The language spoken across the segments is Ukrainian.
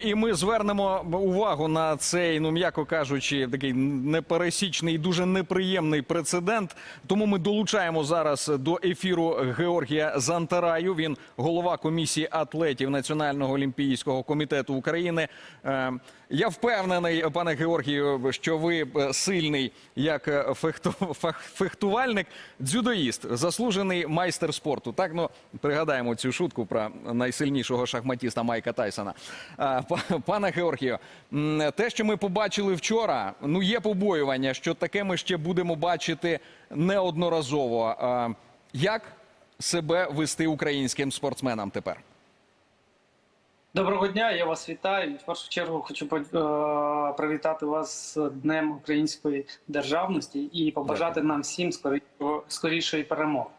І ми звернемо увагу на цей, ну м'яко кажучи, такий непересічний, і дуже неприємний прецедент. Тому ми долучаємо зараз до ефіру Георгія Зантараю. Він голова комісії атлетів Національного олімпійського комітету України. Е, Я впевнений, пане Георгію, що ви е, сильний як е, фехтувальник, дзюдоїст, заслужений майстер спорту. Так, ну пригадаємо цю шутку про найсильнішого шахматіста Майка Тайсона. Пане Георгію, те, що ми побачили вчора, ну є побоювання, що таке ми ще будемо бачити неодноразово. Як себе вести українським спортсменам тепер? Доброго дня, я вас вітаю. В першу чергу хочу е, привітати вас з Днем української державності і побажати нам всім скорішої перемоги.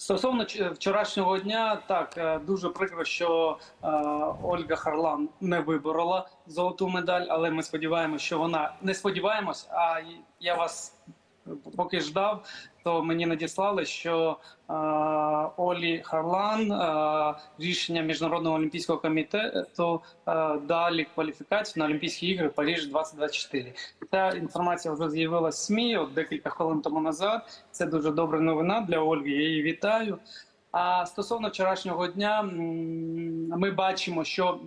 Стосовно вчорашнього дня, так е, дуже прикро, що е, Ольга Харлан не виборола золоту медаль, але ми сподіваємося, що вона не сподіваємось. А я вас поки ждав, то мені надіслали, що е, Олі Харлан е, рішення міжнародного олімпійського комітету е, далі кваліфікацію на Олімпійські ігри Паріж 2024. Ця інформація вже з'явилася в СМІ от декілька хвилин тому назад. Це дуже добра новина для Ольги. Я її вітаю. А стосовно вчорашнього дня, ми бачимо, що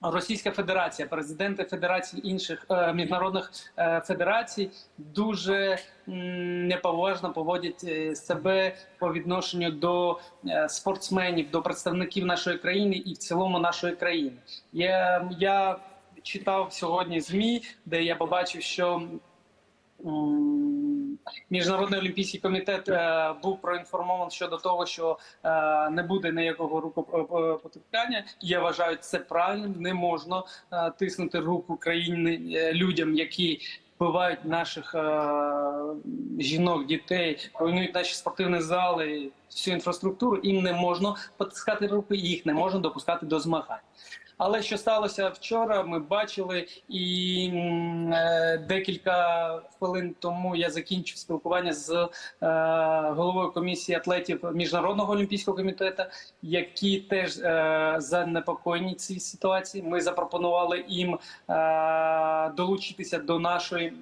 Російська Федерація, президенти Федерацій інших е, міжнародних е, федерацій дуже неповажно поводять е, себе по відношенню до спортсменів, до представників нашої країни і в цілому нашої країни. Я, я читав сьогодні змі, де я побачив, що Міжнародний олімпійський комітет е, був проінформований щодо того, що е, не буде ніякого рукопотикання. Я вважаю це правильним. Не можна е, тиснути руку країни е, людям, які вбивають наших е, жінок, дітей, руйнують наші спортивні зали, всю інфраструктуру. Їм не можна потискати руки, їх не можна допускати до змагань. Але що сталося вчора, ми бачили, і е, декілька хвилин тому я закінчив спілкування з е, головою комісії атлетів міжнародного олімпійського комітету, які теж е, занепокоєні цій ситуації. Ми запропонували їм долучитися до нашої.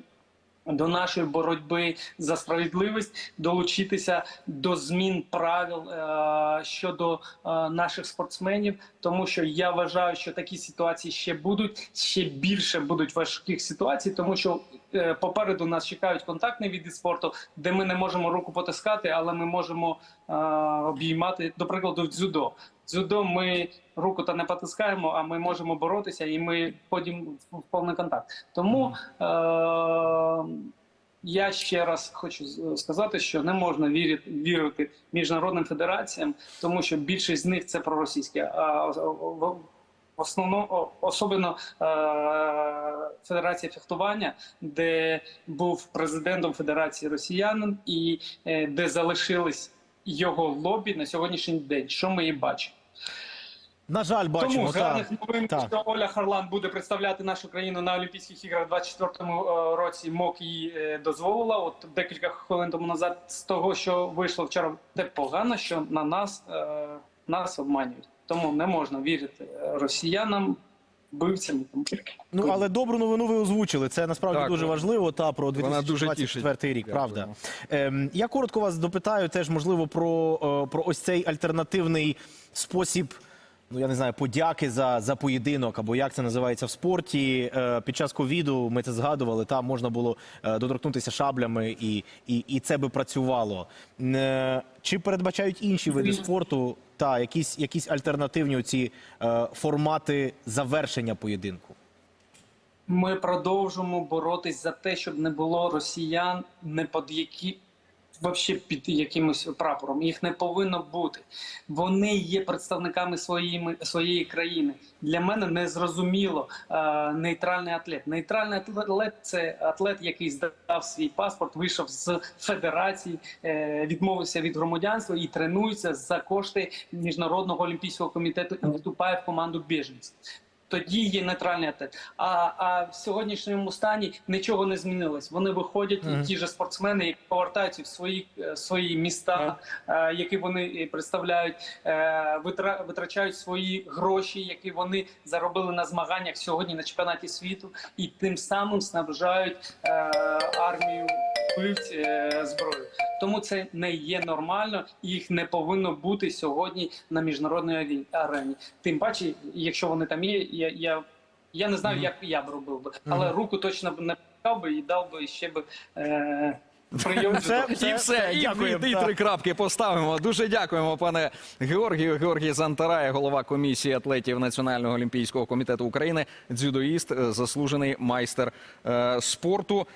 До нашої боротьби за справедливість долучитися до змін правил е, щодо е, наших спортсменів, тому що я вважаю, що такі ситуації ще будуть ще більше будуть важких ситуацій, тому що е, попереду нас чекають контактні види спорту, де ми не можемо руку потискати, але ми можемо е, обіймати, до прикладу, дзюдо. Дзюдо ми руку та не потискаємо, а ми можемо боротися, і ми потім в повний контакт. Тому е- я ще раз хочу сказати, що не можна вірити, вірити міжнародним федераціям, тому що більшість з них це проросійські. А основному особливо е, Федерація фехтування, де був президентом Федерації росіянин, і е, де залишились його лобі на сьогоднішній день. Що ми і бачимо. На жаль, бачимо. Тому з гарних новин, що Оля Харлан буде представляти нашу країну на Олімпійських іграх у 24-му е, році. МОК їй е, дозволила. От декілька хвилин тому назад з того, що вийшло вчора, те погано, що на нас, е, нас обманюють. Тому не можна вірити росіянам, вбивцям. і. Ну але добру новину ви озвучили. Це насправді Так, дуже важливо. Та про вона дуже 2024 рік. Правда. Ем, я коротко вас допитаю теж можливо про, е, про ось цей альтернативний спосіб. Ну, я не знаю, подяки за, за поєдинок, або як це називається в спорті. Е, під час ковіду ми це згадували. Там можна було е, доторкнутися шаблями, і, і, і це би працювало. Е, чи передбачають інші види спорту та якісь, якісь альтернативні ці е, формати завершення поєдинку? Ми продовжимо боротись за те, щоб не було росіян не під які. Вообще під якимось прапором їх не повинно бути. Вони є представниками своїми своєї країни. Для мене не зрозуміло е, нейтральний атлет. Нейтральний атлет це атлет, який здав свій паспорт, вийшов з федерації, е, відмовився від громадянства і тренується за кошти міжнародного олімпійського комітету і вступає в команду біженців. Тоді є нейтральний атлет. А, а в сьогоднішньому стані нічого не змінилось. Вони виходять, і ті ж спортсмени, які повертаються в свої, е, свої міста, е, які вони е, представляють, е, витра- витрачають свої гроші, які вони заробили на змаганнях сьогодні на чемпіонаті світу, і тим самим снабжають е, армію вбивць е, зброю. Тому це не є нормально, і їх не повинно бути сьогодні на міжнародній арені. Тим паче, якщо вони там є, я, я, я не знаю, як я б робив би, але руку точно б не пускав би і дав би ще б е, прийом. Це- І все, і, Дякуємо, і, і три крапки поставимо. Дуже дякуємо, пане Георгію. Георгій Зантарає, голова комісії атлетів Національного олімпійського комітету України, дзюдоїст, е, заслужений майстер е, спорту.